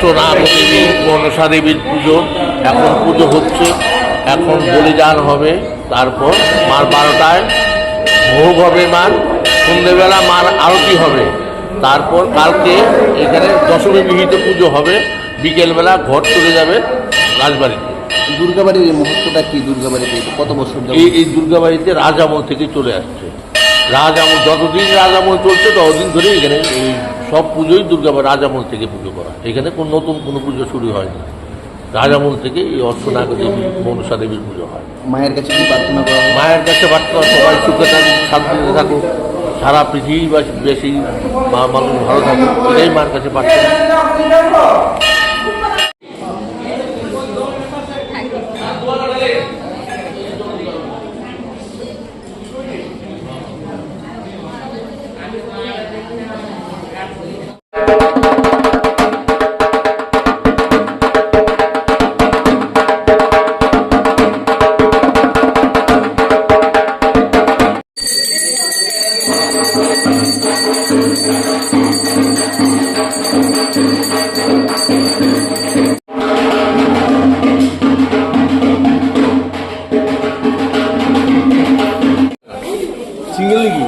অষ্টনাগ দেবী মনসা দেবীর পুজো। এখন পুজো হচ্ছে। এখন বলিদান হবে। তারপর মার বারোটায় ভোগ হবে মার। সন্ধেবেলা মার আরতি হবে। তারপর কালকে এখানে দশমী বিহিত পুজো হবে। বিকেলবেলা ঘর চলে যাবে রাজবাড়িতে। দুর্গাবাড়ির এই মুহূর্তটা কি দুর্গাবাড়িতে? কত বছর এই এই দুর্গাবাড়িতে রাজামল থেকে চলে আসছে। রাজামল যতদিন রাজামল চলছে ততদিন ধরে এখানে এই সব পুজোই দুর্গাবাড়ি রাজামল থেকে পুজো করা এখানে কোন নতুন কোনো পুজো শুরু হয়নি। রাজামল থেকে এই অর্চনাগ দেবী মনসা দেবীর পুজো হয়। মায়ের কাছে কি প্রার্থনা করা মায়ের কাছে বার্তা সবাই সুখে থাকুক শান্তিতে থাকুক। সারা পৃথিবীবাসী মা মানুষ ভালো থাকুক এটাই মায়ের কাছে প্রার্থনা। 징글리기